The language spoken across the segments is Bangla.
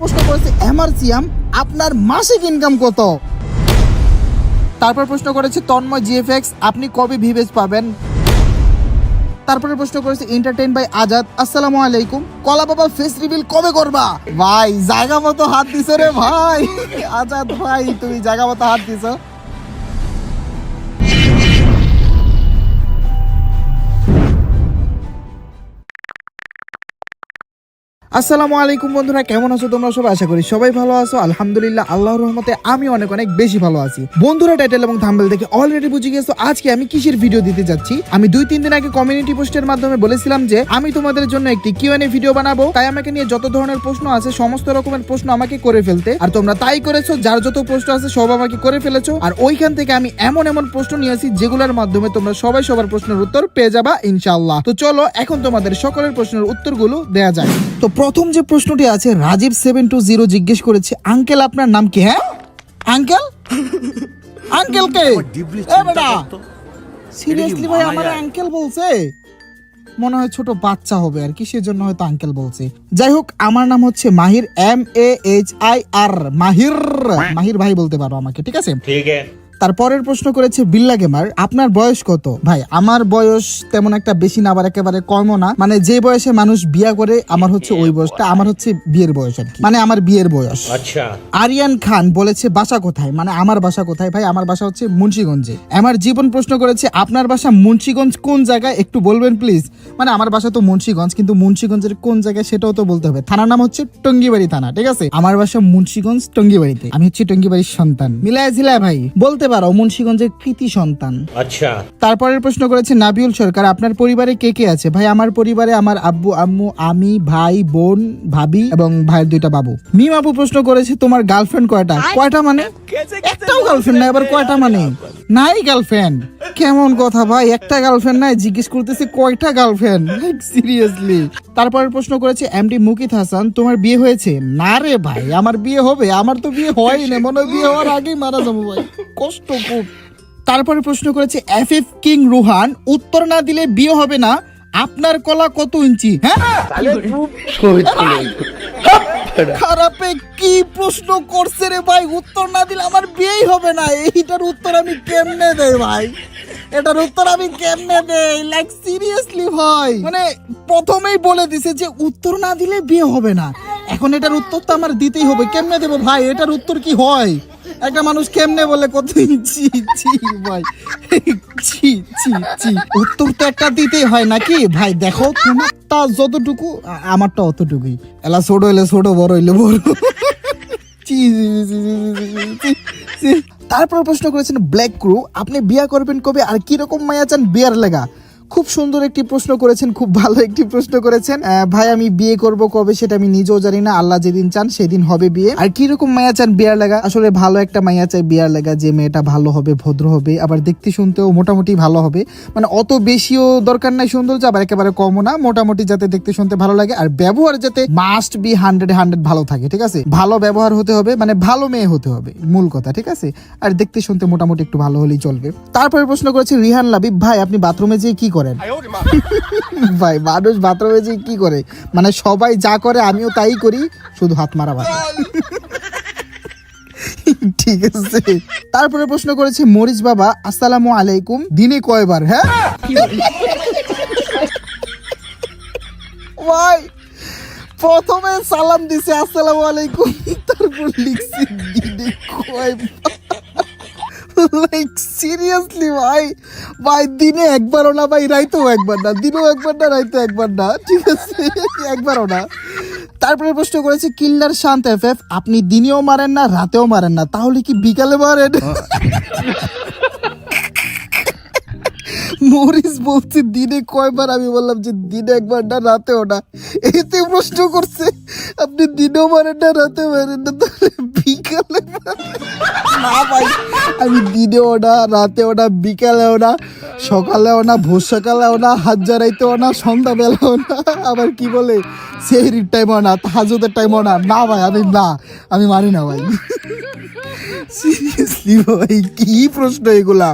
প্রশ্ন করেছে এমারসিয়াম আপনার মাসিক ইনকাম কত? তারপর প্রশ্ন করেছে, তন্ময় জিএফএক্স, আপনি কবে ভিভেজ পাবেন? তারপরে প্রশ্ন করেছে এন্টারটেইন বাই আজাদ আসসালামু আলাইকুম, কলা বাবা ফেস রিভিল কবে করবা? ভাই, জায়গা মতো হাত দিছো রে ভাই। আজাদ ভাই, তুমি জায়গা মতো হাত দিছো। আসসালামু আলাইকুম বন্ধুরা, কেমন আছো তোমরা সবাই? আশা করি সবাই ভালো আছো। আলহামদুলিল্লাহ, আল্লাহর রহমতে আমি অনেক অনেক বেশি ভালো আছি। বন্ধুরা টাইটেল এবং থাম্বেল দেখে অলরেডি বুঝে গেছো, আজকে আমি কিসের ভিডিও দিতে যাচ্ছি? আমি দুই তিন দিন আগে কমিউনিটি পোস্টের মাধ্যমে বলেছিলাম যে, আমি তোমাদের জন্য একটি কিউএনএ ভিডিও বানাবো। তাই আমাকে নিয়ে যত ধরনের প্রশ্ন আছে, সমস্ত রকমের প্রশ্ন আমাকে করে ফেলতে। আর তোমরা তাই করেছ, যার যত প্রশ্ন আছে, সব আমাকে করে ফেলেছো। আর ওইখান থেকে আমি এমন এমন প্রশ্ন নিয়েছি যেগুলোর মাধ্যমে তোমরা সবাই সবার প্রশ্নের উত্তর পেয়ে যাবা, ইনশাআল্লাহ। তো চলো, এখন তোমাদের সকলের প্রশ্নের উত্তরগুলো দেয়া যায় তো প্রথম যে প্রশ্নটি আছে রাজীব সেভেন টু জিরো জিজ্ঞেস করেছে আঙ্কেল আপনার নাম কি? হ্যাঁ? আঙ্কেল? আঙ্কেল কে? সিরিয়াসলি ভাই আমার আঙ্কেল বলছে? মনে হয় ছোট বাচ্চা হবে আর কি সেজন্য হয়তো আঙ্কেল বলছে। যাই হোক আমার নাম হচ্ছে Mahir M A H I R Mahir Mahir ভাই বলতে পারো আমাকে ঠিক আছে? ঠিক আছে। তারপরের প্রশ্ন করেছে বিল্লা গেমার আপনার বয়স কত? ভাই আমার বয়স তেমন একটা বেশি না আবার একেবারে কমও না। মানে যে বয়সে মানুষ বিয়া করে আমার হচ্ছে ওই বয়সটা আমার হচ্ছে বিয়ের বয়স আর কি। মানে আমার বিয়ের বয়স। আচ্ছা। আরিয়ান খান বলেছে বাসা কোথায়? মানে আমার বাসা কোথায়? ভাই আমার বাসা হচ্ছে মুন্সিগঞ্জে। আমার জীবন প্রশ্ন করেছে আপনার বাসা মুন্সিগঞ্জ কোন জায়গায়? একটু বলবেন প্লিজ মানে আমার বাসা তো মুন্সিগঞ্জ কিন্তু মুন্সিগঞ্জের কোন জায়গায় সেটাও তো বলতে হবে। থানার নাম হচ্ছে টঙ্গিবাড়ি থানা ঠিক আছে? আমার বাসা মুন্সিগঞ্জ টঙ্গিবাড়িতে। আমি হচ্ছে টঙ্গিবাড়ির সন্তান। মিলায় ঝিলায় ভাই বলতে দাঁড়াও মুন্সীগঞ্জের কৃতি সন্তান। আচ্ছা। তারপরের প্রশ্ন করেছে নাবিউল সরকার আপনার পরিবারে কে কে আছে? ভাই আমার পরিবারে আমার আব্বু আম্মু আমি ভাই বোন ভাবি এবং ভাইয়ের দুইটা বাবু। মিম আবু প্রশ্ন করেছে তোমার গার্লফ্রেন্ড কয়টা? কয়টা মানে? একটাও গার্লফ্রেন্ড নাই আবার কয়টা মানে? নাই গার্লফ্রেন্ড কেমন কথা ভাই একটা গার্লফ্রেন্ড নাই জিজ্ঞেস করতেছে কয়টা গার্লফ্রেন্ড সিরিয়াসলি তারপরে প্রশ্ন করেছে এমডি মুকিত হাসান তোমার বিয়ে হয়েছে? না রে ভাই আমার বিয়ে হবে আমার তো বিয়ে হয়নি মনে বিয়ে হওয়ার আগেই মারা যাব ভাই। কষ্ট তারপরে প্রশ্ন করেছে এফ এফ কিং রুহান, উত্তর না দিলে বিয়ে হবে না? আপনার কলা কত ইঞ্চি? হ্যাঁ? খারাপে কি প্রশ্ন করছে রে ভাই? উত্তর না দিলে আমার বিয়েই হবে না। এইটার উত্তর আমি কেমনে দেই ভাই? এটার উত্তর আমি কেমনে দেই? লাইক সিরিয়াসলি ভাই। মানে প্রথমেই বলে দিছে যে, উত্তর না দিলে বিয়ে হবে না। এখন এটার উত্তর তো আমার দিতেই হবে। কেমনে দেবো ভাই? এটার উত্তর কি হয়? একটা মানুষ কেমনে বলে কত ভাই? উত্তর তো একটা দিতেই হয় নাকি? ভাই, দেখো, তোমারটা যতটুকু আমারটা অতটুকুই। এলা ছোট হইলে ছোট, বড় হইলে বড়। তারপর প্রশ্ন করেছেন, ব্ল্যাক ক্রু, আপনি বিয়া করবেন কবে? আর কি রকম মায়া চান বিয়ার লেগা? খুব সুন্দর একটি প্রশ্ন করেছেন, খুব ভালো একটি প্রশ্ন করেছেন। ভাই, আমি বিয়ে করব কবে সেটা আমি নিজেও জানি না, আল্লাহ যেদিন চান সেদিন হবে বিয়ে। আর কি রকম মায়া চান বিয়ার লাগা? আসলে ভালো একটা মায়া চাই বিয়ার লাগা, যে মেয়েটা ভালো হবে, ভদ্র হবে, আবার দেখতে শুনতেও মোটামুটি ভালো হবে। মানে অত বেশিও দরকার নাই সৌন্দর্য, আবার একেবারে কমও না, মোটামুটি যাতে দেখতে শুনতে ভালো লাগে, আর ব্যবহার যাতে মাস্ট বি হান্ড্রেড হান্ড্রেড ভালো থাকে, ঠিক আছে? ভালো ব্যবহার হতে হবে মানে ভালো মেয়ে হতে হবে, মূল কথা, ঠিক আছে? আর দেখতে শুনতে মোটামুটি একটু ভালো হলেই চলবে। তারপরে প্রশ্ন করেছে রিহান লাবিব, ভাই, আপনি বাথরুমে যেয়ে কি করেন? ভাই মানুষ বাথরুমে যেয়ে কি করে? মানে সবাই যা করে আমিও তাই করি শুধু হাত মারা বাদ ঠিক আছে। তারপরে প্রশ্ন করেছে মরিচ বাবা আসসালামু আলাইকুম দিনে কয়বার হ্যাঁ? ভাই প্রথমে সালাম দিছে আসসালামু আলাইকুম তারপর লিখছি দিনে কয়বার? লাইক সিরিয়াসলি ভাই? ভাই, দিনে একবারও না, ভাই, রাইতেও একবার না, দিনেও একবার না রাইতে একবার না, ঠিক আছে? একবারও না। তারপরে প্রশ্ন করেছে, কিল্লার শান্ত এফ এফ, আপনি দিনেও মারেন না, রাতেও মারেন না, তাহলে কি বিকালে মারেন? মরিস বলছে, দিনে কয়বার আমি বললাম যে দিনে একবার না, রাতেও না। এতে প্রশ্ন করছে, আপনি দিনেও মারেন না রাতে মারেন না, তাহলে বিকালে না ভাই, আমি দিনেও না, রাতেও না, বিকালেও না, সকালেও না ভোর সকালেও না, হাত জড়াইতেও না, সন্ধ্যাবেলাও না। আবার কি বলে, সেহরির টাইমও না, তাহাজুদের টাইমও না। না ভাই, আমি না, আমি মানি না ভাই। সিরিয়াসলি ভাই, কি প্রশ্ন এগুলা?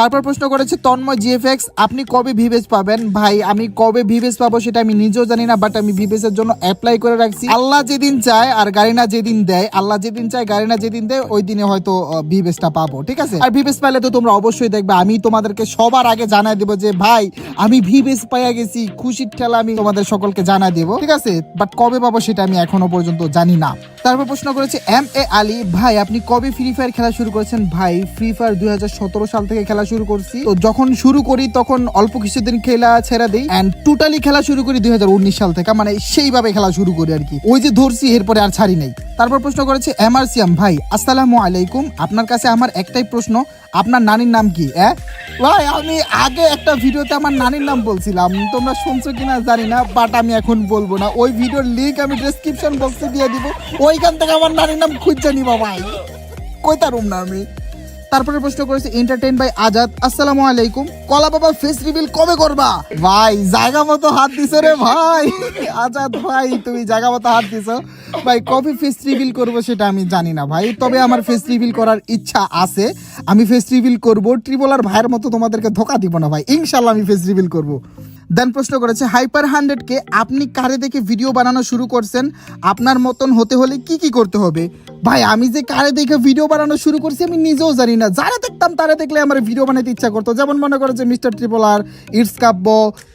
তারপর প্রশ্ন করেছে, তন্ময় জিএফএক্স আপনি কবে ভিভেস পাবেন? ভাই, আমি কবে ভিভেস পাবো সেটা আমি নিজেও জানি না বাট আমি ভিভেস এর জন্য অ্যাপ্লাই করে রাখছি। আল্লাহ যেদিন চায় আর গাড়িনা যেদিন দেয়, আল্লাহ যেদিন চায়, গাড়িনা যেদিন দেয়, ওই দিনে হয়তো ভিভেসটা পাবো, ঠিক আছে? আর ভিভেস পাইলে তো তোমরা অবশ্যই দেখবে, আমি তোমাদেরকে সবার আগে জানাই দেবো যে, ভাই, আমি ভিভেস পাইয়া গেছি, খুশির ঠেলা আমি তোমাদের সকলকে জানাই দেবো, ঠিক আছে? বাট কবে পাবো সেটা আমি এখনও পর্যন্ত জানি না। তারপর প্রশ্ন করেছে, এম এ আলী, ভাই, আপনি কবে ফ্রি ফায়ার খেলা শুরু করেছেন? ভাই ফ্রি ফায়ার দুই হাজার সতেরো সাল থেকে খেলা শুরু করছি। তো যখন শুরু করি, তখন অল্প কিছুদিন খেলা ছেড়ে দিই। অ্যান্ড টোটালি খেলা শুরু করি দুই সাল থেকে। মানে সেইভাবে খেলা শুরু করি আর কি। ওই যে ধরছি, এরপরে আর ছাড়ি নাই। তারপর প্রশ্ন করেছে এমআরসিয়াম ভাই, আসসালামু আলাইকুম। আপনার কাছে আমার একটাই প্রশ্ন, আপনার নানির নাম কি? হ্যাঁ ভাই, আমি আগে একটা ভিডিওতে আমার নানির নাম বলছিলাম। তোমরা শুনছো কিনা জানি না বাট আমি এখন বলব না। ওই ভিডিওর লিংক আমি ডেসক্রিপশন বক্সে দিয়ে দিব। ওইখান থেকে আমার নানির নাম খুঁজছে নিবা, ভাই। কইতা রুম না আমি। তারপরে প্রশ্ন করেছে এন্টারটেইন বাই আজাদ আসসালামু আলাইকুম। কলা বাবা ফেস রিভিল কবে করবা? ভাই, জায়গা মতো হাত দিছো রে ভাই। আজাদ ভাই, তুমি জায়গা মতো হাত দিছো। ভাই, কবে ফেস রিভিল করব সেটা আমি জানি না ভাই। তবে আমার ফেস রিভিল করার ইচ্ছা আছে। আমি ফেস রিভিল করব ট্রিপলার ভাইয়ের মতো তোমাদেরকে ধোকা দিব না ভাই। ইনশাল্লাহ আমি ফেস রিভিল করব। দেন প্রশ্ন করেছে হাইপার হান্ড্রেড কে আপনি কারে দেখে ভিডিও বানানো শুরু করছেন? আপনার মতন হতে হলে কি কি করতে হবে? ভাই, আমি যে কারে দেখে ভিডিও বানানো শুরু করছি, আমি নিজেও জানি না। যারা দেখতাম তারা দেখলে আমার ভিডিও বানাতে ইচ্ছা করতো। যেমন মনে করো যে মিস্টার ট্রিপলার ইটস কাব্য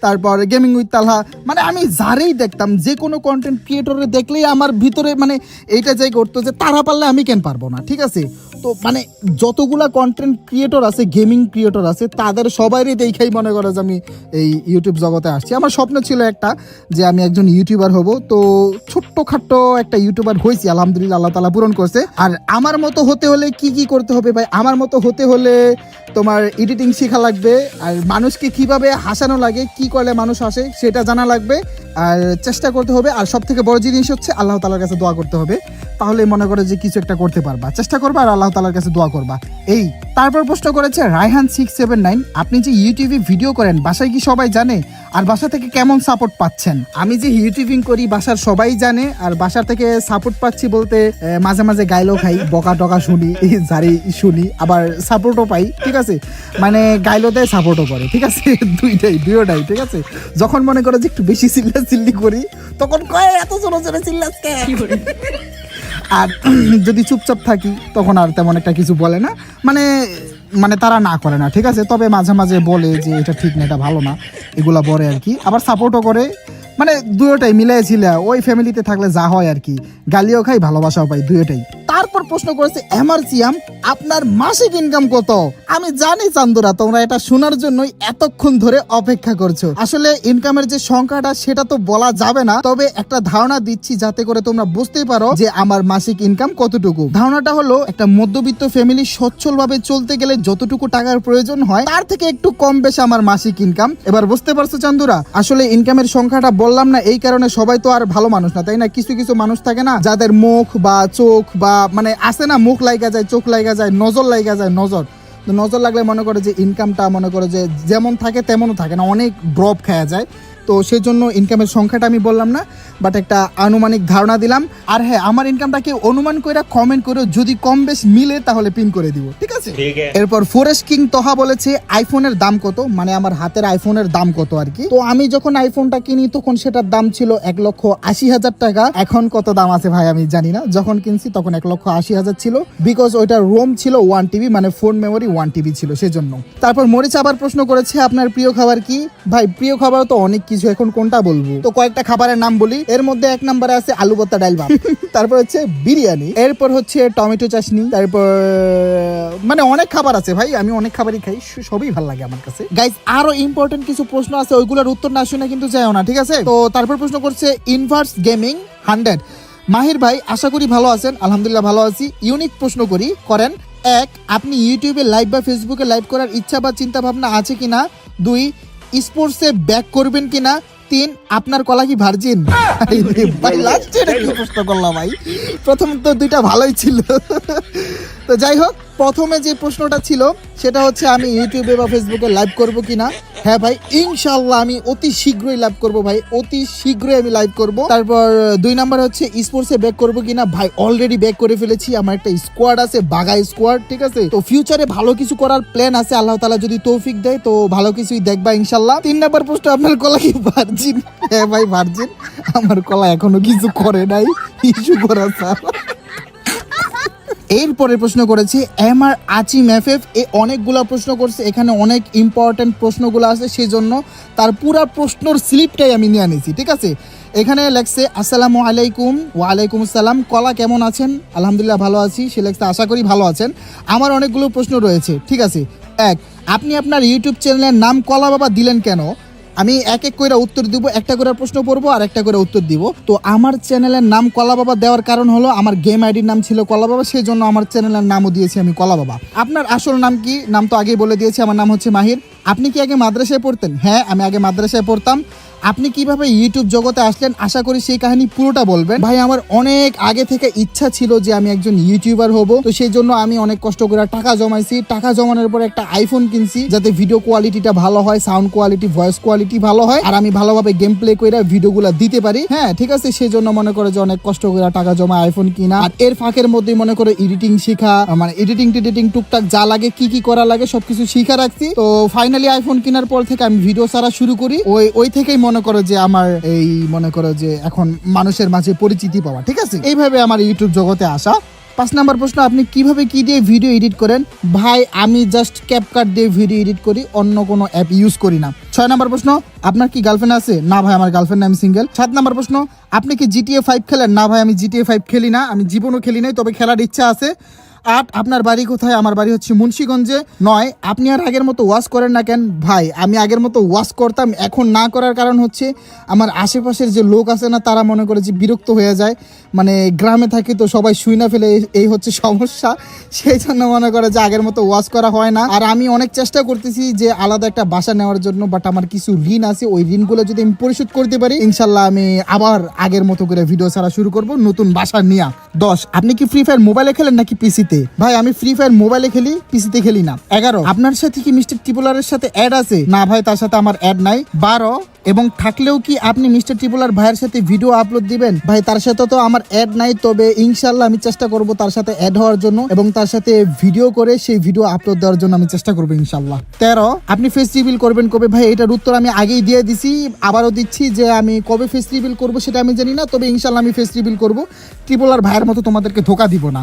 তারপর গেমিং উইথ তালহা মানে আমি যারেই দেখতাম, যে কোনো কন্টেন্ট ক্রিয়েটরে দেখলেই আমার ভিতরে মানে এইটা যাই করতো যে তারা পারলে আমি কেন পারব না, ঠিক আছে? তো মানে যতগুলা কন্টেন্ট ক্রিয়েটর আছে গেমিং ক্রিয়েটর আছে, তাদের সবারই দেখেই মনে করো যে আমি এই ইউটিউব জগতে আসছি। আমার স্বপ্ন ছিল একটা, যে আমি একজন ইউটিউবার হব। তো ছোট্ট খাট্ট একটা ইউটিউবার হয়েছি, আলহামদুলিল্লাহ, আল্লাহ তালা পূরণ করছে। আর আমার মতো হতে হলে কি কি করতে হবে ভাই? আমার মতো হতে হলে তোমার এডিটিং শেখা লাগবে। আর মানুষকে কীভাবে হাসানো লাগে, কি করলে মানুষ হাসে সেটা জানা লাগবে। আর চেষ্টা করতে হবে। আর সব থেকে বড় জিনিস হচ্ছে আল্লাহ তালার কাছে দোয়া করতে হবে। তাহলে মনে করে যে কিছু একটা করতে পারবা। চেষ্টা করবা আর আল্লাহ তালার কাছে দোয়া করবা। এই, তারপর প্রশ্ন করেছে রায়হান সিক্স সেভেন নাইন আপনি যে ইউটিউবে ভিডিও করেন, বাসায় কি সবাই জানে? আর বাসা থেকে কেমন সাপোর্ট পাচ্ছেন? আমি যে ইউটিউবিং করি, বাসার সবাই জানে, আর বাসা থেকে সাপোর্ট পাচ্ছি বলতে মাঝে মাঝে গাইলো খাই, বকা টকা শুনি জারি শুনি, আবার সাপোর্টও পাই, ঠিক আছে? মানে গাইলো দেয় সাপোর্টও করে, ঠিক আছে? দুইটাই দুইটাই, ঠিক আছে? যখন মনে করো যে একটু বেশি চিল্লা চিল্লি করি, তখন কয়, এত জোরে জোরে চিল্লাচ্ছে আর যদি চুপচাপ থাকি, তখন আর তেমন একটা কিছু বলে না। মানে মানে তারা না করে না, ঠিক আছে? তবে মাঝে মাঝে বলে যে, এটা ঠিক না, এটা ভালো না। এগুলো বলে আর কি। আবার সাপোর্টও করে। মানে দুয়োটাই মিলাইছিল। ওই ফ্যামিলিতে থাকলে যা হয় আর কি। গালিও খাই, ভালোবাসাও পাই দুয়োটাই তারপর প্রশ্ন করেছে এমার্সিয়াম আপনার মাসিক ইনকাম কত? আমি জানি চান্দুরা, তোমরা এটা শোনার জন্যই এতক্ষণ ধরে অপেক্ষা করছ। আসলে ইনকামের যে সংখ্যাটা, সেটা তো বলা যাবে না, তবে একটা ধারণা দিচ্ছি যাতে করে তোমরা বুঝতে পারো যে আমার মাসিক ইনকাম কতটুকু। ধারণাটা হলো, একটা মধ্যবিত্ত ফ্যামিলি সচ্ছল ভাবে চলতে গেলে যতটুকু টাকার প্রয়োজন হয়, তার থেকে একটু কম বেশি আমার মাসিক ইনকাম এবার বুঝতে পারছ চান্দুরা? আসলে ইনকামের সংখ্যাটা বললাম না, এই কারণে সবাই তো আর ভালো মানুষ না, তাই না? কিছু কিছু মানুষ থাকে না, যাদের মুখ বা চোখ বা মানে আসে না, মুখ লাইগা যায়, চোখ লাইগা যায়, নজর লাইগা যায়, নজর। নজর লাগলে মনে করে যে ইনকামটা মনে করে যে যেমন থাকে তেমনও থাকে না, অনেক ড্রপ খাওয়া যায়। তো সেই জন্য ইনকামের সংখ্যাটা আমি বললাম না বাট একটা আনুমানিক ধারণা দিলাম। আর হ্যাঁ আমার ইনকামটাকে অনুমান করে কমেন্ট করে যদি কম বেশ মিলে তাহলে পিন করে দিব ঠিক আছে? এরপর ফরেস্ট কিং তহা বলেছে আইফোনের দাম কত? মানে আমার হাতের আইফোনের দাম কত আর কি? তো আমি যখন আইফোনটা কিনি তখন সেটার দাম ছিল এক লক্ষ আশি হাজার টাকা। এখন কত দাম আছে ভাই আমি জানি না। যখন কিনছি তখন এক লক্ষ আশি হাজার ছিল। বিকজ ওইটার রোম ছিল ওয়ান টিভি মানে ফোন মেমোরি ওয়ান টিভি ছিল সেজন্য। তারপর মরিচ আবার প্রশ্ন করেছে আপনার প্রিয় খাবার কি? ভাই প্রিয় খাবার তো অনেক কিছু এখন কোনটা বলব? তো কয়েকটা খাবারের নাম বলি। এর মধ্যে এক নম্বরে আছে আলু ভর্তা ডাল ভাত। তারপর হচ্ছে বিরিয়ানি। এরপর হচ্ছে টমেটো চাটনি তারপর মানে অনেক খাবার আছে ভাই, আমি অনেক খাবারই খাই সবই ভালো লাগে আমার কাছে। গাইজ আরও ইম্পর্টেন্ট কিছু প্রশ্ন আছে, ওইগুলোর উত্তর না শুনে কিন্তু যাও না, ঠিক আছে? তো তারপর প্রশ্ন করছে ইনভার্স গেমিং হান্ড্রেড মাহির ভাই, আশা করি ভালো আছেন, আলহামদুলিল্লাহ ভালো আছি। ইউনিক প্রশ্ন করি, করেন, এক, আপনি ইউটিউবে লাইভ বা ফেসবুকে লাইভ করার ইচ্ছা বা চিন্তা ভাবনা আছে কিনা? দুই স্পোর্টসে ব্যাক করবেন কিনা তিন আপনার কলা কি ভার্জিন ভাই লাস্টে এটা কি প্রশ্ন করলাম ভাই। প্রথম তো দুইটা ভালোই ছিল। তো যাই হোক প্রথমে যে প্রশ্নটা ছিল, সেটা হচ্ছে আমি ইউটিউবে বা ফেসবুকে লাইভ করব কিনা? হ্যাঁ ভাই ইনশাল্লাহ আমি অতি শীঘ্রই লাইভ করব ভাই, অতি শীঘ্রই আমি লাইভ করব। তারপর দুই নাম্বার হচ্ছে স্পোর্টসে ব্যাক করব কিনা? ভাই অলরেডি ব্যাক করে ফেলেছি, আমার একটা স্কোয়াড আছে বাগা স্কোয়াড ঠিক আছে? তো ফিউচারে ভালো কিছু করার প্ল্যান আছে, আল্লাহ তালা যদি তৌফিক দেয়, তো ভালো কিছুই দেখবা ইনশাল্লাহ তিন নাম্বার প্রশ্ন আপনার কলা কি ভার্জিন হ্যাঁ ভাই ভার্জিন আমার কলা এখনও কিছু করে নাই। ইস্যু করা স্যার এরপরে প্রশ্ন করেছি, এম আর আচিম এফ এফ এ অনেকগুলো প্রশ্ন করছে, এখানে অনেক ইম্পর্টেন্ট প্রশ্নগুলো আছে সেই জন্য তার পুরা প্রশ্নর স্লিপটাই আমি নিয়ে নিয়েছি, ঠিক আছে? এখানে লেখছে, আসসালামু আলাইকুম, ওয়ালাইকুম আসসালাম, কলা কেমন আছেন? আলহামদুলিল্লাহ ভালো আছি, সে লেখছে, আশা করি ভালো আছেন। আমার অনেকগুলো প্রশ্ন রয়েছে, ঠিক আছে? এক, আপনি আপনার ইউটিউব চ্যানেলের নাম কলা বাবা দিলেন কেন? আমি এক এক করে উত্তর দিব, একটা করে প্রশ্ন পড়ব আর একটা করে উত্তর দিব। তো আমার চ্যানেলের নাম কলা বাবা দেওয়ার কারণ হলো আমার গেম আইডির নাম ছিল কলা বাবা সেই জন্য আমার চ্যানেলের নামও দিয়েছি আমি কলা বাবা আপনার আসল নাম কি? নাম তো আগেই বলে দিয়েছি, আমার নাম হচ্ছে মাহির। আপনি কি আগে মাদ্রাসায় পড়তেন? হ্যাঁ আমি আগে মাদ্রাসায় পড়তাম। আপনি কীভাবে ইউটিউব জগতে আসলেন? আশা করি সেই কাহিনী পুরোটা বলবেন। ভাই, আমার অনেক আগে থেকে ইচ্ছা ছিল যে আমি একজন ইউটিউবার হব। তো সেই জন্য আমি অনেক কষ্ট করে টাকা জমাইছি। টাকা জমানোর পর একটা আইফোন কিনছি, যাতে ভিডিও কোয়ালিটিটা ভালো হয় সাউন্ড কোয়ালিটি ভয়েস কোয়ালিটি ভালো হয়, আর আমি ভালোভাবে গেম প্লে করে ভিডিওগুলো দিতে পারি। হ্যাঁ ঠিক আছে? সেই জন্য মনে করে যে অনেক কষ্ট করে টাকা জমা আইফোন কিনা। আর এর ফাঁকের মধ্যে মনে করে এডিটিং শেখা মানে এডিটিং টেডিটিং টুকটাক যা লাগে, কি কি করা লাগে, সবকিছু শিখা রাখছি। তো ফাইনালি আইফোন কেনার পর থেকে আমি ভিডিও ছাড়া শুরু করি। ওই ওই থেকেই মনে করো যে আমার এই মনে করো যে এখন মানুষের মাঝে পরিচিতি পাওয়া, ঠিক আছে? এইভাবে আমার ইউটিউব জগতে আসা। পাঁচ নাম্বার প্রশ্ন, আপনি কীভাবে কি দিয়ে ভিডিও এডিট করেন? ভাই, আমি জাস্ট ক্যাপকাট দিয়ে ভিডিও এডিট করি, অন্য কোনো অ্যাপ ইউজ করি না। ছয় নাম্বার প্রশ্ন, আপনার কি গার্লফ্রেন্ড আছে? না ভাই, আমার গার্লফ্রেন্ড আমি সিঙ্গেল সাত নাম্বার প্রশ্ন, আপনি কি জিটিএ ফাইভ খেলেন? না ভাই, আমি জিটিএ ফাইভ খেলি না, আমি জীবনও খেলি নাই, তবে খেলার ইচ্ছা আছে। আট আপনার বাড়ি কোথায়? আমার বাড়ি হচ্ছে মুন্সিগঞ্জে। নয়, আপনি আর আগের মতো ওয়াশ করেন না কেন? ভাই, আমি আগের মতো ওয়াশ করতাম, এখন না করার কারণ হচ্ছে আমার আশেপাশের যে লোক আছে না, তারা মনে করে যে বিরক্ত হয়ে যায়। মানে গ্রামে থাকি তো সবাই শুই না ফেলে এই- হচ্ছে সমস্যা। সেই জন্য মনে করে যে আগের মতো ওয়াশ করা হয় না। আর আমি অনেক চেষ্টা করতেছি যে আলাদা একটা বাসা নেওয়ার জন্য বাট আমার কিছু ঋণ আছে। ওই ঋণগুলো যদি আমি পরিশোধ করতে পারি, ইনশাল্লাহ আমি আবার আগের মতো করে ভিডিও ছাড়া শুরু করব, নতুন বাসা নিয়ে। দশ, আপনি কি ফ্রি ফায়ার মোবাইলে খেলেন নাকি পিসিতে ভাই, আমি ফ্রি ফায়ার মোবাইলে খেলি পিসিতে খেলি না। এগারো। আপনার সাথে কি মিস্টার টিপুলারের সাথে অ্যাড আছে? না ভাই, তার সাথে আমার অ্যাড নাই। বারো। এবং থাকলেও কি আপনি মিস্টার টিপুলার ভাইয়ের সাথে ভিডিও আপলোড দিবেন? ভাই, তার সাথে তো আমার অ্যাড নাই, তবে ইনশাল্লাহ আমি চেষ্টা করব তার সাথে অ্যাড হওয়ার জন্য এবং তার সাথে ভিডিও করে সেই ভিডিও আপলোড দেওয়ার জন্য আমি চেষ্টা করব ইনশাল্লাহ তেরো। আপনি ফেস রিভিল করবেন কবে? ভাই, এটার উত্তর আমি আগেই দিয়ে দিছি, আবারও দিচ্ছি যে আমি কবে ফেস রিভিল করব সেটা আমি জানি না, তবে ইনশাল্লাহ আমি ফেস রিভিল করব। ত্রিপোলার ভাইয়ের মতো তোমাদেরকে ধোকা দিব না।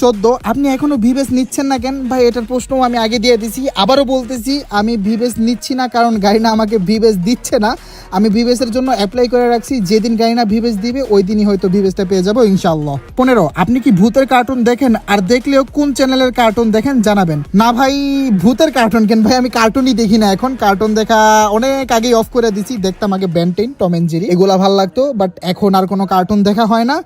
চোদ্দ। আপনি এখনও ভিভেস নিচ্ছেন না কেন? ভাই, এটার প্রশ্নও আমি আগে দিয়ে দিছি, আবারও বলতেছি, আমি ভিভেস নিচ্ছি না, কারণ গাড়ি না আমাকে ভিভেস দিচ্ছে না। আমি ভিভেসের জন্য অ্যাপ্লাই করে রাখছি, যেদিন গাড়ি না ভিভেস দিবে, ওই দিনই হয়তো ভিভেসটা পেয়ে যাব ইনশাল্লাহ পনেরো, আপনি কি ভূতের কার্টুন দেখেন? আর দেখলেও কোন চ্যানেলের কার্টুন দেখেন, জানাবেন। না ভাই, ভূতের কার্টুন কেন? ভাই, আমি কার্টুনই দেখি না এখন। কার্টুন দেখা অনেক আগেই অফ করে দিছি, দেখতাম আগে ব্যান্টেন টম এন্ড জেরি এগুলা ভালো লাগতো বাট এখন আর কোনো কার্টুন দেখা হয় না।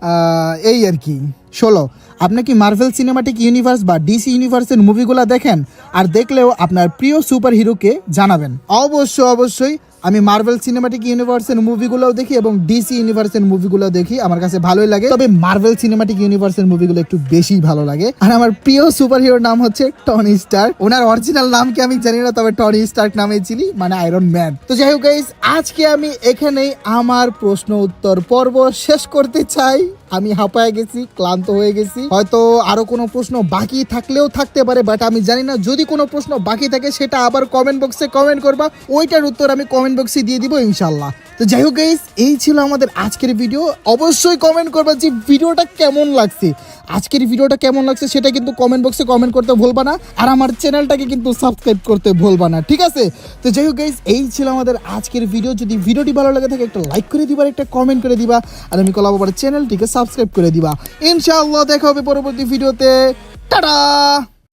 এই আর কি। ষোলো, আপনি কি মার্ভেল সিনেমাটিক ইউনিভার্স বা ডিসি ইউনিভার্সের মুভিগুলো দেখেন? আর দেখলেও আপনার প্রিয় সুপার হিরোকে জানাবেন। অবশ্যই অবশ্যই, আমি মার্ভেল সিনেমাটিক ইউনিভার্সের মুভিগুলোও দেখি এবং ডিসি ইউনিভার্সের মুভিগুলো দেখি, আমার কাছে ভালোই লাগে। তবে মার্ভেল সিনেমাটিক ইউনিভার্সের মুভিগুলো একটু বেশি ভালো লাগে। আর আমার প্রিয় সুপার হিরোর নাম হচ্ছে টনি স্টার ওনার অরিজিনাল নাম কি আমি জানি না, তবে টনি স্টার নামে চিনি মানে আয়রন ম্যান তো যাই হোক আজকে আমি এখানেই আমার প্রশ্ন উত্তর পর্ব শেষ করতে চাই। আমি হাঁপায় গেছি, ক্লান্ত হয়ে গেছি। হয়তো আরও কোনো প্রশ্ন বাকি থাকলেও থাকতে পারে বাট আমি জানি না, যদি কোনো প্রশ্ন বাকি থাকে সেটা আবার কমেন্ট বক্সে কমেন্ট করবা। ওইটার উত্তর আমি কমেন্ট বক্সে দিয়ে দিব ইনশাল্লাহ তো যাই হোক গাইস এই ছিল আমাদের আজকের ভিডিও অবশ্যই কমেন্ট করবা যে ভিডিওটা কেমন লাগছে। আজকের ভিডিওটা কেমন লাগছে সেটা কিন্তু কমেন্ট বক্সে কমেন্ট করতে ভুলবা না, আর আমার চ্যানেলটাকে কিন্তু সাবস্ক্রাইব করতে ভুলবা না, ঠিক আছে? তো যাই হোক গাইস এই ছিল আমাদের আজকের ভিডিও যদি ভিডিওটি ভালো লাগে থাকে, একটা লাইক করে দিবা একটা কমেন্ট করে দিবা, আর আমি কলাব চ্যানেলটিকে সাবস্ক্রাইব করে দিবা। ইনশাআল্লাহ দেখা হবে পরবর্তী ভিডিওতে। টাটা!